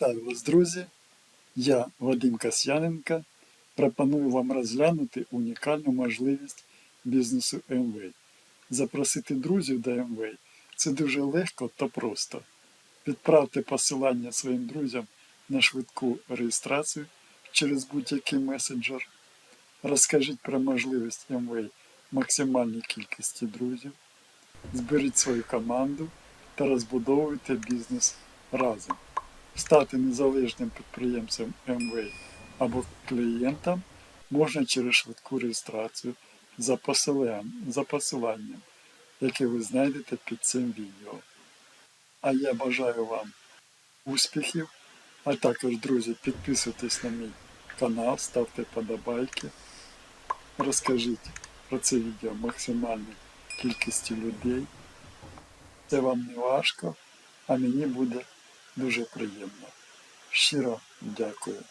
Вітаю вас, друзі! Я Вадим Касьяненко. Пропоную вам розглянути унікальну можливість бізнесу MWay. Запросити друзів до MWay – це дуже легко та просто. Відправте посилання своїм друзям на швидку реєстрацію через будь-який месенджер. Розкажіть про можливість MWay максимальній кількості друзів. Зберіть свою команду та розбудовуйте бізнес разом. Стати незалежним підприємцем МВ або клієнтом можна через швидку реєстрацію за посиланням, яке ви знайдете під цим відео. А я бажаю вам успіхів, а також, друзі, підписуйтесь на мій канал, ставте подобайки, розкажіть про це відео максимальній кількості людей. Це вам не важко, а мені буде дуже приємно. Щиро дякую.